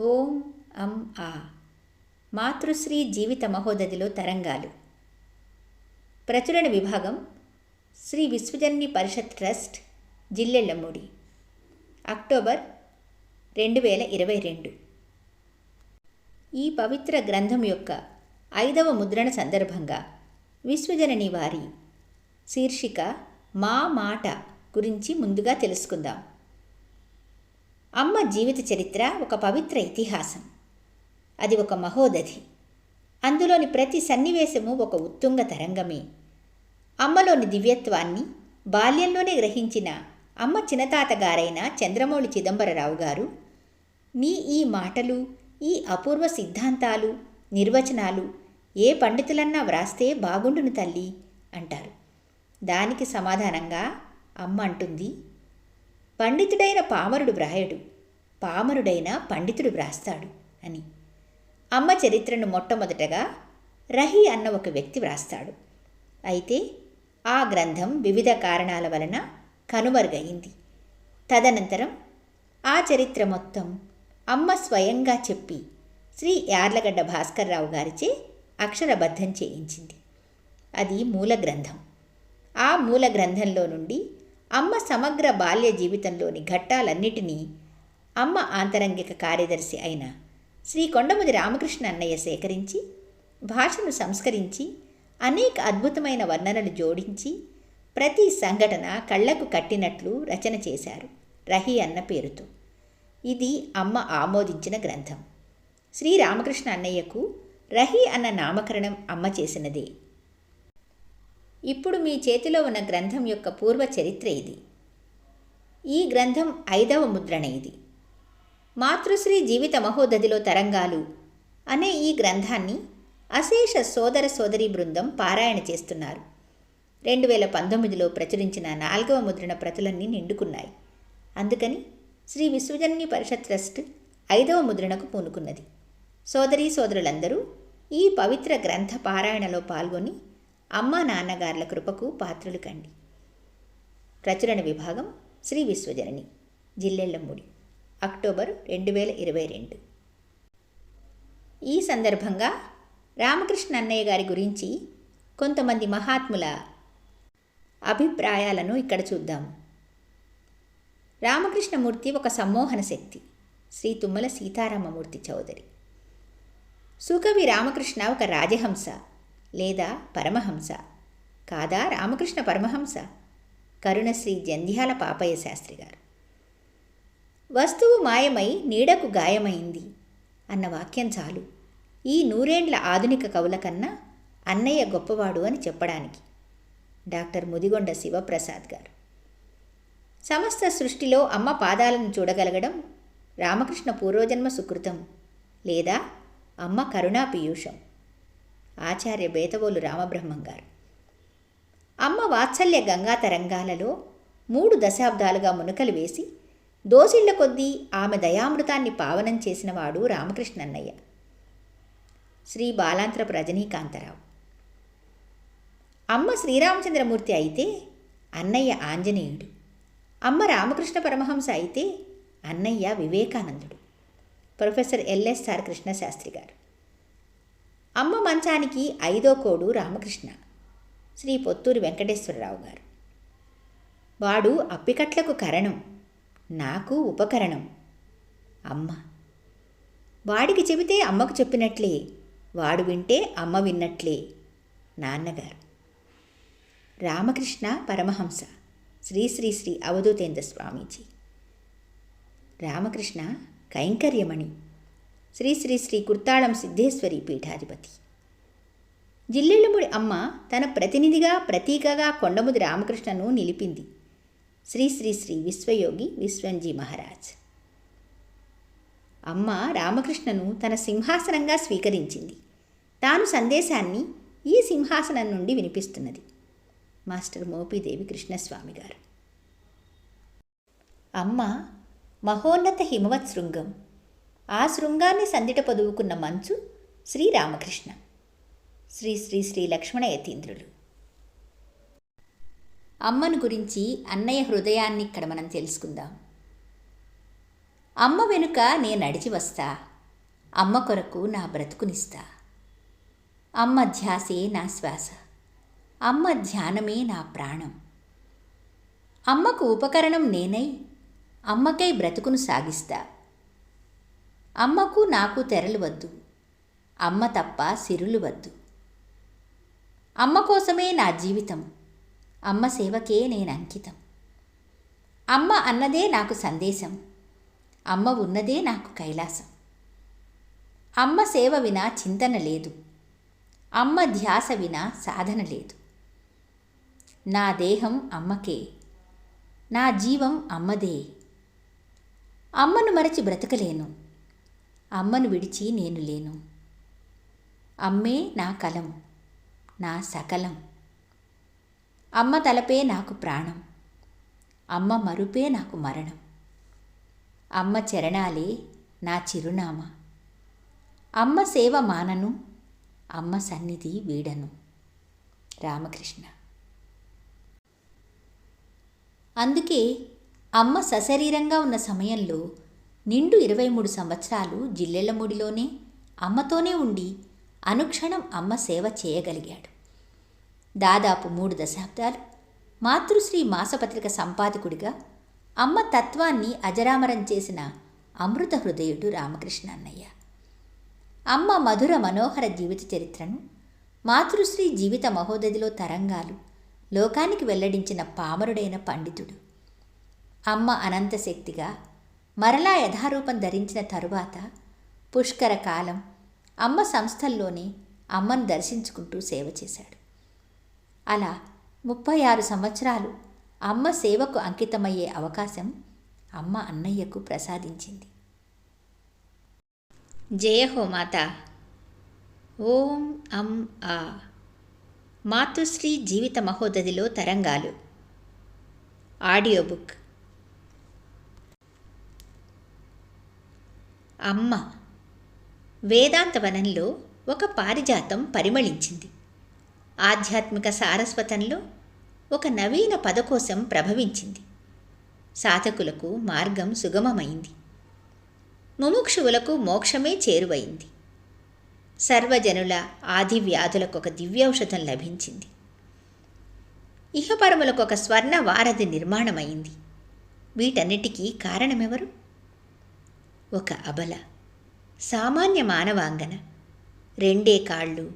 ఓం అం ఆ. మాతృశ్రీ జీవిత మహోదధిలో తరంగాలు. ప్రచురణ విభాగం శ్రీ విశ్వజన్ని పరిషత్ ట్రస్ట్ జిల్లెళ్ళమూడి. అక్టోబర్ రెండు వేల ఇరవై రెండు. ఈ పవిత్ర గ్రంథం యొక్క ఐదవ ముద్రణ సందర్భంగా విశ్వజనని వారి శీర్షిక మా మాట గురించి ముందుగా తెలుసుకుందాం. అమ్మ జీవిత చరిత్ర ఒక పవిత్ర ఇతిహాసం. అది ఒక మహోదధి. అందులోని ప్రతి సన్నివేశము ఒక ఉత్తుంగ తరంగమే. అమ్మలోని దివ్యత్వాన్ని బాల్యంలోనే గ్రహించిన అమ్మ చిన్నతాతగారైన చంద్రమౌళి చిదంబరరావు గారు నీ ఈ మాటలు ఈ అపూర్వ సిద్ధాంతాలు నిర్వచనాలు ఏ పండితులన్నా వ్రాస్తే బాగుండును తల్లి అంటారు. దానికి సమాధానంగా అమ్మ అంటుంది పండితుడైన పామరుడు వ్రాయడు. పామరుడైన పండితుడు వ్రాస్తాడు అని. అమ్మ చరిత్రను మొట్టమొదటగా రహి అన్న ఒక వ్యక్తి వ్రాస్తాడు. అయితే ఆ గ్రంథం వివిధ కారణాల వలన కనుమరుగయింది తదనంతరం ఆ చరిత్ర మొత్తం అమ్మ స్వయంగా చెప్పి శ్రీ యార్లగడ్డ భాస్కర్రావు గారిచే అక్షరబద్ధం చేయించింది. అది మూల గ్రంథం. ఆ మూల గ్రంథంలో నుండి అమ్మ సమగ్ర బాల్య జీవితంలోని ఘట్టాలన్నిటినీ అమ్మ ఆంతరంగిక కార్యదర్శి అయిన శ్రీ కొండముది రామకృష్ణ అన్నయ్య సేకరించి భాషను సంస్కరించి అనేక అద్భుతమైన వర్ణనలు జోడించి ప్రతి సంఘటన కళ్ళకు కట్టినట్లు రచన చేశారు రహి అన్న పేరుతో. ఇది అమ్మ ఆమోదించిన గ్రంథం. శ్రీ రామకృష్ణ అన్నయ్యకు రహి అన్న నామకరణం అమ్మ చేసినదే. ఇప్పుడు మీ చేతిలో ఉన్న గ్రంథం యొక్క పూర్వ చరిత్ర ఇది. ఈ గ్రంథం ఐదవ ముద్రణ ఇది. మాతృశ్రీ జీవిత మహోదధిలో తరంగాలు అనే ఈ గ్రంథాన్ని అశేష సోదర సోదరీ బృందం పారాయణ చేస్తున్నారు. రెండు వేల పంతొమ్మిదిలో ప్రచురించిన నాలుగవ ముద్రణ ప్రతులన్నీ నిండుకున్నాయి. అందుకని శ్రీ విశ్వజన్ని పరిషత్ ట్రస్ట్ ఐదవ ముద్రణకు పూనుకున్నది. సోదరీ సోదరులందరూ ఈ పవిత్ర గ్రంథ పారాయణలో పాల్గొని అమ్మా నాన్నగార్ల కృపకు పాత్రులు కండి ప్రచురణ విభాగం శ్రీ విశ్వజనని జిల్లెళ్ళమ్మూడి అక్టోబర్ రెండు వేల ఇరవై రెండు. ఈ సందర్భంగా రామకృష్ణ అన్నయ్య గారి గురించి కొంతమంది మహాత్ముల అభిప్రాయాలను ఇక్కడ చూద్దాం. రామకృష్ణమూర్తి ఒక సమ్మోహన శక్తి శ్రీ తుమ్మల సీతారామమూర్తి చౌదరి. సుకవి రామకృష్ణ ఒక రాజహంస లేదా పరమహంస? కాదా రామకృష్ణ పరమహంస? కరుణశ్రీ జంధ్యాల పాపయ్య శాస్త్రి గారు. వస్తువు మాయమై నీడకు గాయమైంది అన్న వాక్యం చాలు. ఈ నూరేండ్ల ఆధునిక కవుల కన్నా అన్నయ్య గొప్పవాడు అని చెప్పడానికి. డాక్టర్ ముదిగొండ శివప్రసాద్ గారు. సమస్త సృష్టిలో అమ్మ పాదాలను చూడగలగడం రామకృష్ణ పూర్వజన్మ సుకృతం లేదా అమ్మ కరుణా పీయూషం. ఆచార్య బేతవోలు రామబ్రహ్మం గారు. అమ్మ వాత్సల్య గంగా తరంగాలలో మూడు దశాబ్దాలుగా మునకలు వేసి దోసిళ్ళ కొద్దీ ఆమె దయామృతాన్ని పావనం చేసినవాడు రామకృష్ణన్నయ్య. శ్రీ బాలాంత్రపు రజనీకాంతరావు. అమ్మ శ్రీరామచంద్రమూర్తి అయితే అన్నయ్య ఆంజనేయుడు. అమ్మ రామకృష్ణ పరమహంస అయితే అన్నయ్య వివేకానందుడు. ప్రొఫెసర్ ఎల్ఎస్ఆర్ కృష్ణశాస్త్రి గారు. అమ్మ మంచానికి ఐదో కోడు రామకృష్ణ. శ్రీ పొత్తూరి వెంకటేశ్వరరావు గారు. వాడు అప్పికట్లకు కరణం నాకు ఉపకరణం. అమ్మ. వాడికి చెబితే అమ్మకు చెప్పినట్లే వాడు వింటే అమ్మ విన్నట్లే నాన్నగారు. రామకృష్ణ పరమహంస శ్రీ శ్రీ శ్రీ అవధూతేంద్ర స్వామీజీ. రామకృష్ణ కైంకర్యమణి శ్రీ శ్రీ శ్రీ కుర్తాళం సిద్ధేశ్వరి పీఠాధిపతి. జిల్లెళ్ళముడి అమ్మ తన ప్రతినిధిగా ప్రతీకగా కొండముది రామకృష్ణను నిలిపింది. శ్రీ శ్రీ శ్రీ విశ్వయోగి విశ్వంజీ మహారాజ్. అమ్మ రామకృష్ణను తన సింహాసనంగా స్వీకరించింది. తాను సందేశాన్ని ఈ సింహాసనం నుండి వినిపిస్తున్నది. మాస్టర్ మోపిదేవి కృష్ణస్వామి గారు. అమ్మ మహోన్నత హిమవత్ శృంగం ఆ శృంగాన్ని సందిట పొదువుకున్న మంచు శ్రీరామకృష్ణ శ్రీ శ్రీ శ్రీ లక్ష్మణ యతీంద్రులు అమ్మను గురించి అన్నయ్య హృదయాన్ని ఇక్కడ మనం తెలుసుకుందాం. అమ్మ వెనుక నే నడిచి వస్తా. అమ్మ కొరకు నా బ్రతుకునిస్తా. అమ్మ ధ్యాసే నా శ్వాస. అమ్మ ధ్యానమే నా ప్రాణం. అమ్మకు ఉపకరణం నేనై అమ్మకై బ్రతుకును సాగిస్తా. అమ్మకు నాకు తెరలు వద్దు. అమ్మ తప్ప సిరులు వద్దు. అమ్మ కోసమే నా జీవితం. అమ్మ సేవకే నేను అంకితం. అమ్మ అన్నదే నాకు సందేశం. అమ్మ ఉన్నదే నాకు కైలాసం. అమ్మ సేవ వినా చింతన లేదు. అమ్మ ధ్యాస వినా సాధన లేదు. నా దేహం అమ్మకే. నా జీవం అమ్మదే. అమ్మను మరచి బ్రతకలేను. అమ్మను విడిచి నేను లేను. అమ్మే నా కలం నా సకలం. అమ్మ తలపే నాకు ప్రాణం అమ్మ మరుపే నాకు మరణం. అమ్మ చరణాలే నా చిరునామా. అమ్మ సేవ మానను అమ్మ సన్నిధి వీడను. రామకృష్ణ. అందుకే అమ్మ సశరీరంగా ఉన్న సమయంలో నిండు ఇరవై మూడు సంవత్సరాలు జిల్లెళ్ళముడిలోనే అమ్మతోనే ఉండి అనుక్షణం అమ్మ సేవ చేయగలిగాడు. దాదాపు మూడు దశాబ్దాలు మాతృశ్రీ మాసపత్రిక సంపాదకుడిగా అమ్మ తత్వాన్ని అజరామరం చేసిన అమృత హృదయుడు రామకృష్ణ అన్నయ్య. అమ్మ మధుర మనోహర జీవిత చరిత్రను మాతృశ్రీ జీవిత మహోదధిలో తరంగాలు లోకానికి వెల్లడించిన పామరుడైన పండితుడు. అమ్మ అనంత శక్తిగా మరలా యథారూపం ధరించిన తరువాత పుష్కర కాలం అమ్మ సంస్థల్లోనే అమ్మను దర్శించుకుంటూ సేవ చేశాడు. అలా ముప్పై ఆరు సంవత్సరాలు అమ్మ సేవకు అంకితమయ్యే అవకాశం అమ్మ అన్నయ్యకు ప్రసాదించింది. జయ హో మాత. ఓం అం ఆ. మాతృశ్రీ జీవిత మహోదధిలో తరంగాలు. Audio book. అమ్మ. వేదాంత వనంలో ఒక పారిజాతం పరిమళించింది. ఆధ్యాత్మిక సారస్వతంలో ఒక నవీన పదకోశం ప్రభవించింది. సాధకులకు మార్గం సుగమమైంది. ముముక్షువులకు మోక్షమే చేరువైంది సర్వజనుల ఆది వ్యాధులకు ఒక దివ్యౌషధం లభించింది. ఇహపరములకు ఒక స్వర్ణ వారధి నిర్మాణమైంది. వీటన్నిటికీ కారణమెవరు? ఒక అబల. సామాన్య మానవాంగన. రెండే కాళ్ళు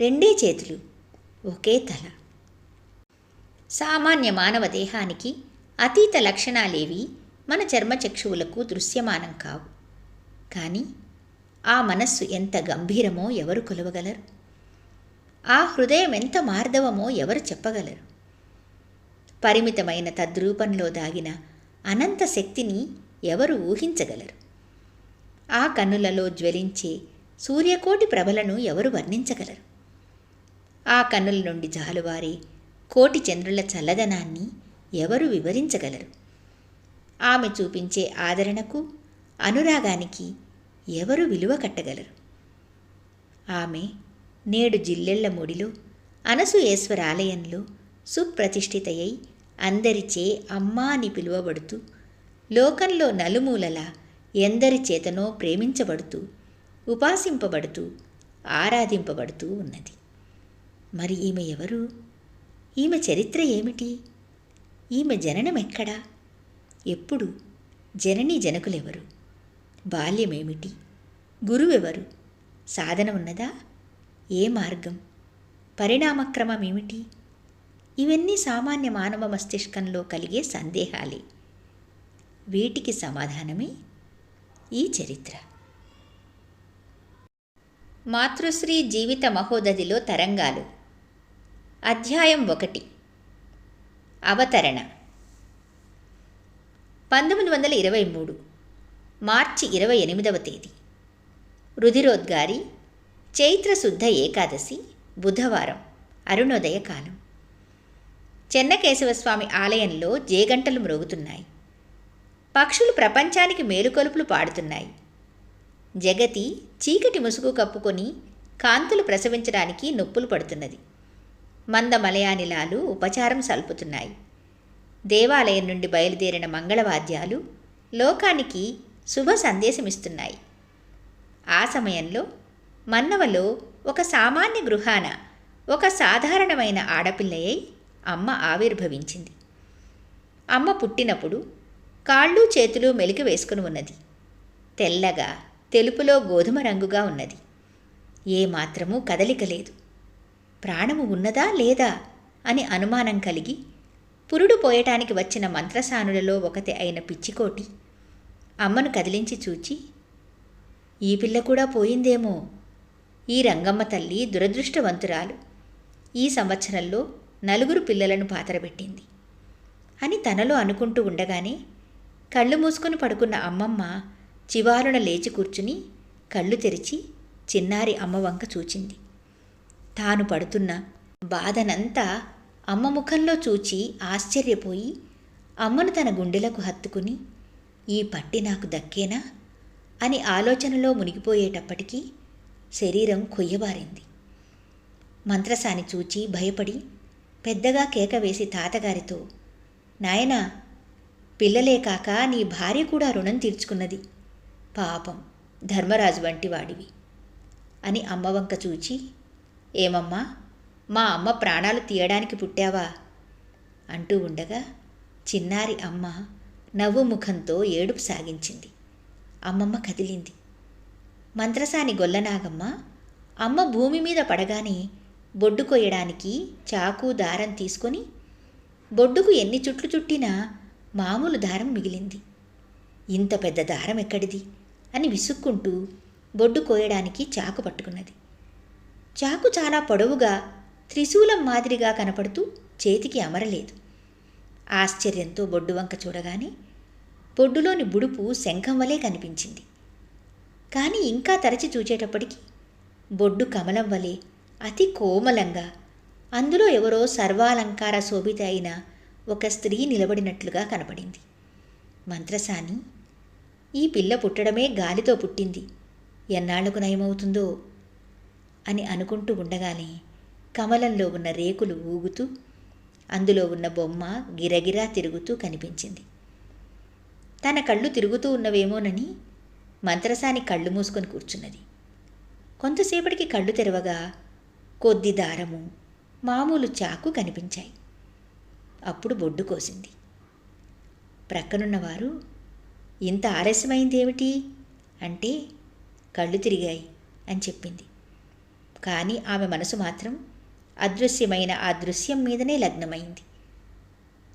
రెండే చేతులు ఒకే తల. సామాన్య మానవ దేహానికి అతీత లక్షణాలేవి మన చర్మచక్షువులకు దృశ్యమానం కావు. కానీ ఆ మనస్సు ఎంత గంభీరమో ఎవరు కొలవగలరు? ఆ హృదయం ఎంత మార్దవమో ఎవరు చెప్పగలరు? పరిమితమైన తద్రూపంలో దాగిన అనంత శక్తిని ఎవరు ఊహించగలరు? ఆ కన్నులలో జ్వలించే సూర్యకోటి ప్రభలను ఎవరు వర్ణించగలరు? ఆ కన్నుల నుండి జాలువారే కోటి చంద్రుల చల్లదనాన్ని ఎవరు వివరించగలరు? ఆమె చూపించే ఆదరణకు అనురాగానికి ఎవరు విలువ కట్టగలరు? ఆమె నేడు జిల్లెళ్ళ ముడిలో అనసూయేశ్వర ఆలయంలో సుప్రతిష్ఠితయై అందరిచే అమ్మా అని పిలువబడుతూ లోకంలో నలుమూలలా ఎందరి చేతనో ప్రేమించబడుతూ ఉపాసింపబడుతూ ఆరాధింపబడుతూ ఉన్నది. మరి ఈమె ఎవరు? ఈమె చరిత్ర ఏమిటి? ఈమె జననం ఎక్కడా? ఎప్పుడు? జననీ జనకులెవరు? బాల్యమేమిటి? గురువెవరు? సాధన ఉన్నదా? ఏ మార్గం? పరిణామక్రమం ఏమిటి ఇవన్నీ సామాన్య మానవ మస్తిష్కంలో కలిగే సందేహాలే. వీటికి సమాధానమే ఈ చరిత్ర. మాతృశ్రీ జీవిత మహోదధిలో తరంగాలు. అధ్యాయం ఒకటి. అవతరణ. పంతొమ్మిది వందల ఇరవై మూడు మార్చి ఇరవై ఎనిమిదవ తేదీ. రుధిరోద్గారి చైత్రశుద్ధ ఏకాదశి బుధవారం అరుణోదయ కాలం. చెన్నకేశవస్వామి ఆలయంలో జేగంటలు మ్రోగుతున్నాయి. పక్షులు ప్రపంచానికి మేలుకొలుపులు పాడుతున్నాయి. జగతి చీకటి ముసుగు కప్పుకొని కాంతులు ప్రసవించడానికి నొప్పులు పడుతున్నది. మంద మలయానిలాలు ఉపచారం సల్పుతున్నాయి. దేవాలయం నుండి బయలుదేరిన మంగళవాద్యాలు లోకానికి శుభ సందేశమిస్తున్నాయి. ఆ సమయంలో మన్నవలో ఒక సామాన్య గృహాన ఒక సాధారణమైన ఆడపిల్లయై అమ్మ ఆవిర్భవించింది. అమ్మ పుట్టినప్పుడు కాళ్ళు చేతులు మెలికి వేసుకుని ఉన్నది. తెల్లగా తెలుపులో గోధుమ రంగుగా ఉన్నది. ఏమాత్రమూ కదలిక లేదు. ప్రాణము ఉన్నదా లేదా అని అనుమానం కలిగి పురుడు పోయటానికి వచ్చిన మంత్రసానులలో ఒకటి అయిన పిచ్చికోటి అమ్మను కదిలించి చూచి ఈ పిల్ల కూడా పోయిందేమో. ఈ రంగమ్మ తల్లి దురదృష్టవంతురాలు. ఈ సంవత్సరంలో నలుగురు పిల్లలను పాతరబెట్టింది. అని తనలో అనుకుంటూ ఉండగానే కళ్ళు మూసుకొని పడుకున్న అమ్మమ్మ చివారున లేచి కూర్చుని కళ్ళు తెరిచి చిన్నారి అమ్మ వంక చూచింది. తాను పడుతున్న బాధనంతా అమ్మ ముఖంలో చూచి ఆశ్చర్యపోయి అమ్మను తన గుండెలకు హత్తుకుని ఈ పట్టి నాకు దక్కేనా? అని ఆలోచనలో మునిగిపోయేటప్పటికీ శరీరం కొయ్యబారింది. మంత్రసాని చూచి భయపడి పెద్దగా కేక వేసి తాతగారితో నాయనా పిల్లలే కాక నీ భార్య కూడా రుణం తీర్చుకున్నది. పాపం ధర్మరాజు వంటి వాడివి. అని అమ్మవంక చూచి ఏమమ్మా మా అమ్మ ప్రాణాలు తీయడానికి పుట్టావా? అంటూ ఉండగా చిన్నారి అమ్మ నవ్వు ముఖంతో ఏడుపు సాగించింది. అమ్మమ్మ కదిలింది. మంత్రసాని గొల్లనాగమ్మ అమ్మ భూమి మీద పడగానే బొడ్డు కొయ్యడానికి చాకు దారం తీసుకొని బొడ్డుకు ఎన్ని చుట్లు చుట్టినా మామూలు దారం మిగిలింది. ఇంత పెద్ద దారం ఎక్కడిది? అని విసుక్కుంటూ బొడ్డు కోయడానికి చాకు పట్టుకున్నది. చాకు చాలా పొడవుగా త్రిశూలం మాదిరిగా కనపడుతూ చేతికి అమరలేదు. ఆశ్చర్యంతో బొడ్డు వంక చూడగానే బొడ్డులోని బుడుపు శంఖం వలె కనిపించింది. కానీ ఇంకా తరచి చూచేటప్పటికి బొడ్డు కమలం వలె అతి కోమలంగా అందులో ఎవరో సర్వాలంకార శోభిత అయిన ఒక స్త్రీ నిలబడినట్లుగా కనపడింది. మంత్రసాని ఈ పిల్ల పుట్టడమే గాలితో పుట్టింది. ఎన్నాళ్ళకు నయమవుతుందో అని అనుకుంటూ ఉండగానే కమలంలో ఉన్న రేకులు ఊగుతూ అందులో ఉన్న బొమ్మ గిరగిరా తిరుగుతూ కనిపించింది. తన కళ్ళు తిరుగుతూ ఉన్నవేమోనని మంత్రసాని కళ్ళు మూసుకొని కూర్చున్నది. కొంతసేపటికి కళ్ళు తెరవగా కొద్ది దారము మామూలు చాకు కనిపించాయి. అప్పుడు బొడ్డు కోసింది. ప్రక్కనున్నవారు ఇంత ఆలస్యమైందేమిటి అంటే కళ్ళు తిరిగాయి అని చెప్పింది. కానీ ఆమె మనసు మాత్రం అదృశ్యమైన ఆ దృశ్యం మీదనే లగ్నమైంది.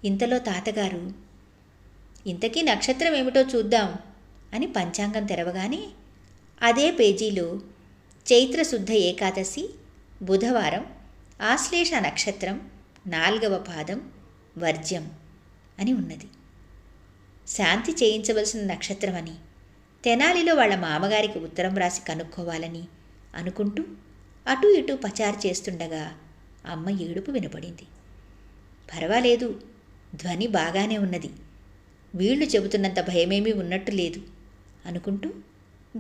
ఇంతలో తాతగారు ఇంతకీ నక్షత్రం ఏమిటో చూద్దాం అని పంచాంగం తెరవగానే అదే పేజీలో చైత్రశుద్ధ ఏకాదశి బుధవారం ఆశ్లేష నక్షత్రం నాల్గవ పాదం వర్జ్యం అని ఉన్నది. శాంతి చేయించవలసిన నక్షత్రమని తెనాలిలో వాళ్ళ మామగారికి ఉత్తరం రాసి కనుక్కోవాలని అనుకుంటూ అటు ఇటు పచారు చేస్తుండగా అమ్మ ఏడుపు వినపడింది. పర్వాలేదు ధ్వని బాగానే ఉన్నది. వీళ్ళు చెబుతున్నంత భయమేమీ ఉన్నట్టు లేదు అనుకుంటూ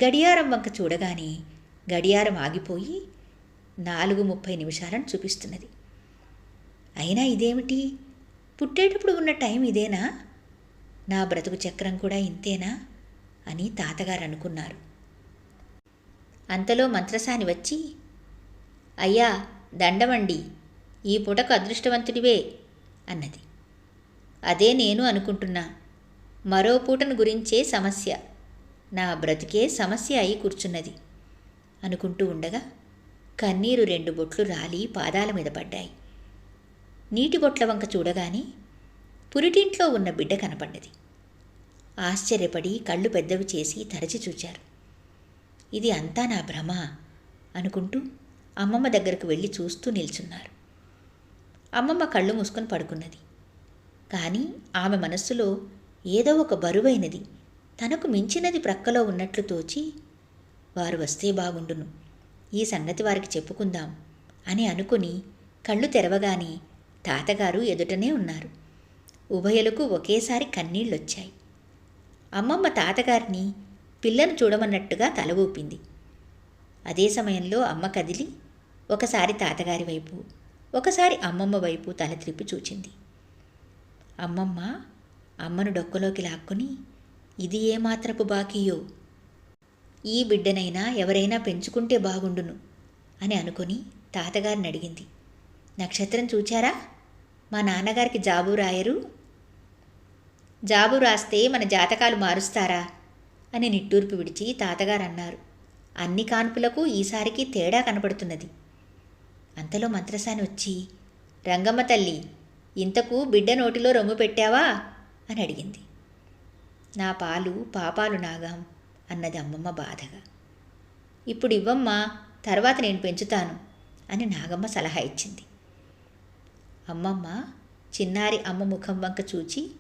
గడియారం వంక చూడగానే గడియారం ఆగిపోయి నాలుగు ముప్పై నిమిషాలను చూపిస్తున్నది. అయినా ఇదేమిటి? పుట్టేటప్పుడు ఉన్న టైం ఇదేనా? నా బ్రతుకు చక్రం కూడా ఇంతేనా? అని తాతగారు అనుకున్నారు. అంతలో మంత్రసాని వచ్చి అయ్యా దండమండి. ఈ పూటకు అదృష్టవంతుడివే అన్నది. అదే నేను అనుకుంటున్నా. మరో పూటను గురించే సమస్య. నా బ్రతికే సమస్య అయి కూర్చున్నది అనుకుంటూ ఉండగా కన్నీరు రెండు బొట్లు రాలి పాదాల మీద పడ్డాయి. నీటి బొట్ల వంక చూడగానే పురిటింట్లో ఉన్న బిడ్డ కనపడ్డది. ఆశ్చర్యపడి కళ్ళు పెద్దవి చేసి తరచి చూచారు. ఇది అంతా నా భ్రమ అనుకుంటూ అమ్మమ్మ దగ్గరకు వెళ్ళి చూస్తూ నిల్చున్నారు. అమ్మమ్మ కళ్ళు మూసుకొని పడుకున్నది. కానీ ఆమె మనస్సులో ఏదో ఒక బరువైనది తనకు మించినది ప్రక్కలో ఉన్నట్లు తోచి వారు వస్తే బాగుండును. ఈ సంగతి వారికి చెప్పుకుందాం అని అనుకుని కళ్ళు తెరవగానే తాతగారు ఎదుటనే ఉన్నారు. ఉభయలకు ఒకేసారి కన్నీళ్ళొచ్చాయి. అమ్మమ్మ తాతగారిని పిల్లను చూడమన్నట్టుగా తల ఊపింది. అదే సమయంలో అమ్మ కదిలి ఒకసారి తాతగారి వైపు ఒకసారి అమ్మమ్మ వైపు తల త్రిప్పి చూచింది. అమ్మమ్మ అమ్మను డొక్కలోకి లాక్కుని ఇది ఏమాత్రపు బాకీయో? ఈ బిడ్డనైనా ఎవరైనా పెంచుకుంటే బాగుండును అని అనుకుని తాతగారిని అడిగింది. నక్షత్రం చూచారా? మా నాన్నగారికి జాబు రాయరు. జాబు రాస్తే మన జాతకాలు మారుస్తారా? అని నిట్టూర్పు విడిచి తాతగారు అన్నారు అన్ని కాన్పులకు ఈసారికి తేడా కనపడుతున్నది. అంతలో మంత్రసాని వచ్చి రంగమ్మ తల్లి ఇంతకు బిడ్డ నోటిలో రొమ్ము పెట్టావా? అని అడిగింది. నా పాలు పాపాలు నాగాం అన్నది అమ్మమ్మ బాధగా. ఇప్పుడు ఇవ్వమ్మా తర్వాత నేను పెంచుతాను అని నాగమ్మ సలహా ఇచ్చింది. అమ్మమ్మ చిన్నారి అమ్మ ముఖం వంక చూచి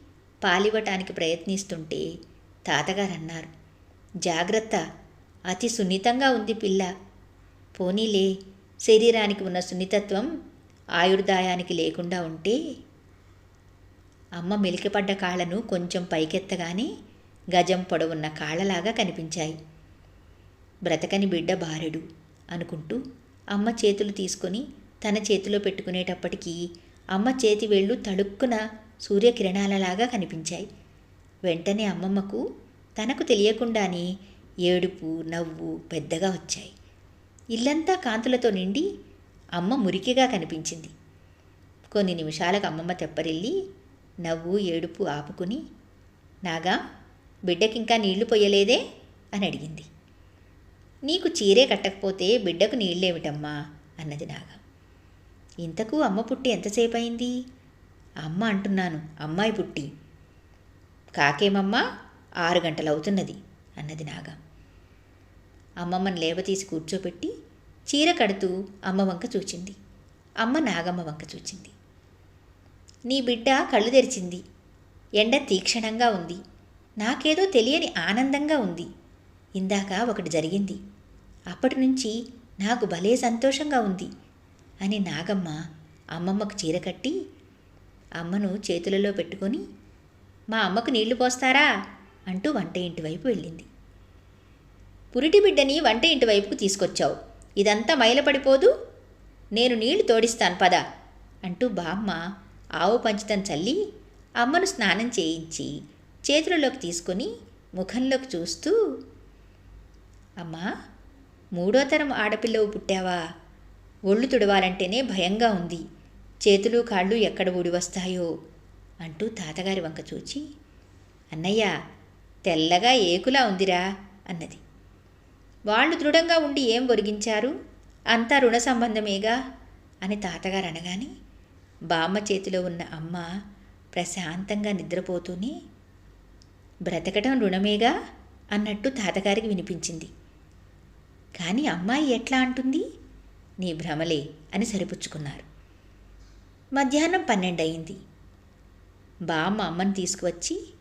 పాలివ్వటానికి ప్రయత్నిస్తుంటే తాతగారన్నారు. జాగ్రత్త అతి సున్నితంగా ఉంది పిల్ల. పోనీలే శరీరానికి ఉన్న సున్నితత్వం ఆయుర్దాయానికి లేకుండా ఉంటే? అమ్మ మెలికపడ్డ కాళ్ళను కొంచెం పైకెత్తగానే గజం పొడవున్న కాళ్ళలాగా కనిపించాయి. బ్రతకని బిడ్డ బారెడు అనుకుంటూ అమ్మ చేతులు తీసుకొని తన చేతిలో పెట్టుకునేటప్పటికీ అమ్మ చేతి వేళ్ళు తడుక్కున సూర్యకిరణాలలాగా కనిపించాయి. వెంటనే అమ్మమ్మకు తనకు తెలియకుండానే ఏడుపు నవ్వు పెద్దగా వచ్చాయి. ఇల్లంతా కాంతులతో నిండి అమ్మ మురికిగా కనిపించింది. కొన్ని నిమిషాలకు అమ్మమ్మ తెప్పరిల్లి నవ్వు ఏడుపు ఆపుకుని నాగా బిడ్డకింకా నీళ్ళు పొయ్యలేదే? అని అడిగింది. నీకు చీరే కట్టకపోతే బిడ్డకు నీళ్ళేమిటమ్మా అన్నది నాగా. ఇంతకు అమ్మ పుట్టి ఎంతసేపు అయింది అమ్మ అంటున్నాను అమ్మాయి పుట్టి. కాకేమమ్మా? ఆరు గంటలు అవుతున్నది అన్నది నాగ. అమ్మమ్మని లేవతీసి కూర్చోబెట్టి చీర కడుతూ అమ్మ వంక చూచింది. అమ్మ నాగమ్మ వంక చూచింది. నీ బిడ్డ కళ్ళు తెరిచింది. ఎండ తీక్షణంగా ఉంది. నాకేదో తెలియని ఆనందంగా ఉంది. ఇందాక ఒకటి జరిగింది. అప్పటి నుంచి నాకు భలే సంతోషంగా ఉంది. అని నాగమ్మ అమ్మమ్మకు చీర కట్టి అమ్మను చేతులలో పెట్టుకొని మా అమ్మకు నీళ్ళు పోస్తారా? అంటూ వంట ఇంటి వైపు వెళ్ళింది. పురిటి బిడ్డని వంట ఇంటి వైపుకు తీసుకొచ్చావు. ఇదంతా మైలపడిపోదు. నేను నీళ్ళు తోడిస్తాను పద అంటూ బామ్మ ఆవు పంచితం చల్లి అమ్మను స్నానం చేయించి చేతులలోకి తీసుకొని ముఖంలోకి చూస్తూ అమ్మా మూడో తరం ఆడపిల్లవు పుట్టావా? ఒళ్ళు తుడవాలంటేనే భయంగా ఉంది. చేతులు కాళ్ళు ఎక్కడ ఊడి వస్తాయో అంటూ తాతగారి వంక చూచి అన్నయ్య తెల్లగా ఏకులా ఉందిరా అన్నది. వాళ్ళు దృఢంగా ఉండి ఏం ఒరిగించారు? అంతా రుణ సంబంధమేగా? అని తాతగారు అనగానే బామ్మ చేతిలో ఉన్న అమ్మ ప్రశాంతంగా నిద్రపోతూనే బ్రతకటం రుణమేగా? అన్నట్టు తాతగారికి వినిపించింది. కానీ అమ్మాయి ఎట్లా అంటుంది? నీ భ్రమలే అని సరిపుచ్చుకున్నారు. మధ్యాహ్నం పన్నెండు అయింది బామ్మ అమ్మని తీసుకువచ్చి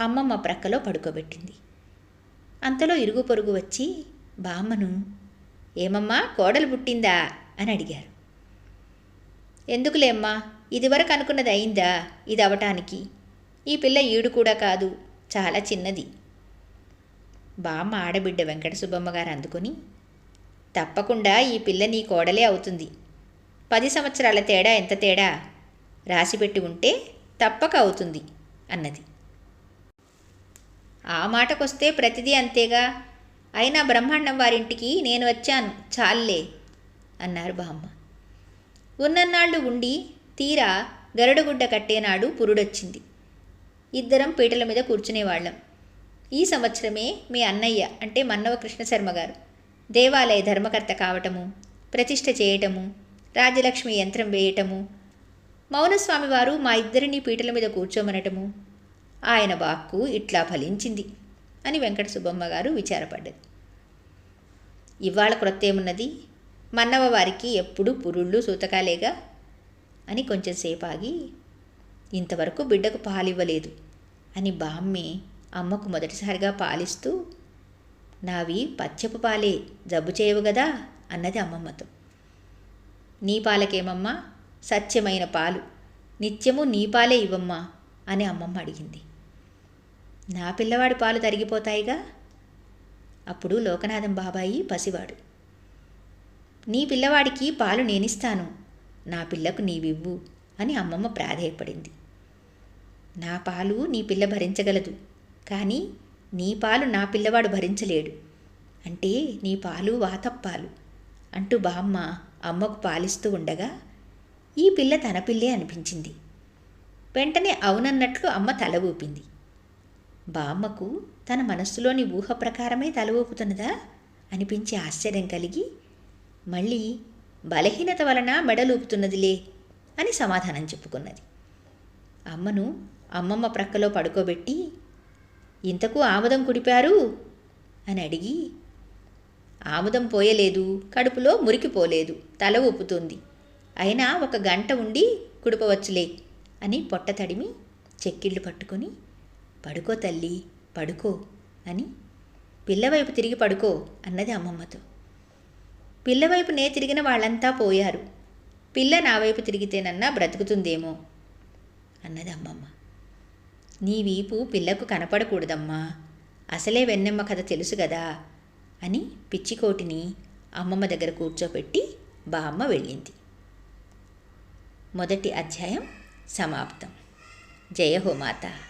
అమ్మమ్మ ప్రక్కలో పడుకోబెట్టింది. అంతలో ఇరుగు పొరుగు వచ్చి బామ్మను ఏమమ్మా కోడలు పుట్టిందా అని అడిగారు. ఎందుకులేమ్మా ఇదివరకు అనుకున్నది అయిందా ఇది అవటానికి? ఈ పిల్ల ఈడు కూడా కాదు చాలా చిన్నది. బామ్మ ఆడబిడ్డ వెంకట సుబ్బమ్మ గారు అందుకుని తప్పకుండా ఈ పిల్ల నీ కోడలే అవుతుంది. పది సంవత్సరాల తేడా ఎంత తేడా? రాసిపెట్టి ఉంటే తప్పక అవుతుంది అన్నది. ఆ మాటకొస్తే ప్రతిదీ అంతేగా? అయినా బ్రహ్మాండం వారింటికి నేను వచ్చాను చాల్లే అన్నారు బామ్మ. ఉన్నన్నాళ్ళు ఉండి తీరా గరుడగుడ్డ కట్టేనాడు పురుడొచ్చింది. ఇద్దరం పీటల మీద కూర్చునేవాళ్ళం. ఈ సంవత్సరమే మీ అన్నయ్య అంటే మన్నవ కృష్ణశర్మ గారు. దేవాలయ ధర్మకర్త కావటము ప్రతిష్ఠ చేయటము రాజలక్ష్మి యంత్రం వేయటము మౌనస్వామి వారు మా ఇద్దరిని పీటల మీద కూర్చోమనటము ఆయన వాక్కు ఇట్లా ఫలించింది అని వెంకట సుబ్బమ్మ గారు విచారపడ్డది. ఇవాళ క్రొత్త ఏమున్నది మన్నవ వారికి ఎప్పుడు పురుళ్ళు సూతకాలేగా అని కొంచెంసేపు ఆగి ఇంతవరకు బిడ్డకు పాలివ్వలేదు అని బామ్మే అమ్మకు మొదటిసారిగా పాలిస్తూ నావి పచ్చపు పాలే జబ్బు చేయవు కదా అన్నది అమ్మమ్మతో నీ పాలకేమమ్మా? సత్యమైన పాలు. నిత్యము నీ పాలే ఇవ్వమ్మా అని అమ్మమ్మ అడిగింది. నా పిల్లవాడి పాలు తరిగిపోతాయిగా? అప్పుడు లోకనాథం బాబాయి పసివాడు. నీ పిల్లవాడికి పాలు నేనిస్తాను. నా పిల్లకు నీవివ్వు అని అమ్మమ్మ ప్రాధేయపడింది. నా పాలు నీ పిల్ల భరించగలదు. కానీ నీ పాలు నా పిల్లవాడు భరించలేడు. అంటే నీ పాలు వాతప్పాలు అంటూ బామ్మ అమ్మకు పాలిస్తూ ఉండగా ఈ పిల్ల తన పిల్లే అనిపించింది. వెంటనే అవునన్నట్లు అమ్మ తల ఊపింది. బామ్మకు తన మనస్సులోని ఊహ ప్రకారమే తల ఊపుతున్నదా అనిపించి ఆశ్చర్యం కలిగి మళ్ళీ బలహీనత వలన మెడలూపుతున్నదిలే అని సమాధానం చెప్పుకున్నది. అమ్మను అమ్మమ్మ ప్రక్కలో పడుకోబెట్టి ఇంతకు ఆముదం కుడిపారు? అని అడిగి ఆముదం పోయలేదు కడుపులో మురికిపోలేదు తల ఊపుతుంది. అయినా ఒక గంట ఉండి కుడపవచ్చులే అని పొట్ట తడిమి చెక్కిళ్ళు పట్టుకొని పడుకో తల్లి పడుకో అని పిల్లవైపు తిరిగి పడుకో అన్నది అమ్మమ్మతో. పిల్లవైపు నే తిరిగిన వాళ్ళంతా పోయారు. పిల్ల నా వైపు తిరిగితేనన్నా బ్రతుకుతుందేమో అన్నది అమ్మమ్మ. నీ వీపు పిల్లకు కనపడకూడదమ్మా. అసలే వెన్నెమ్మ కథ తెలుసు కదా అని పిచ్చికోటిని అమ్మమ్మ దగ్గర కూర్చోపెట్టి బామ్మ వెళ్ళింది. మొదటి అధ్యాయం సమాప్తం. జయ హో మాత.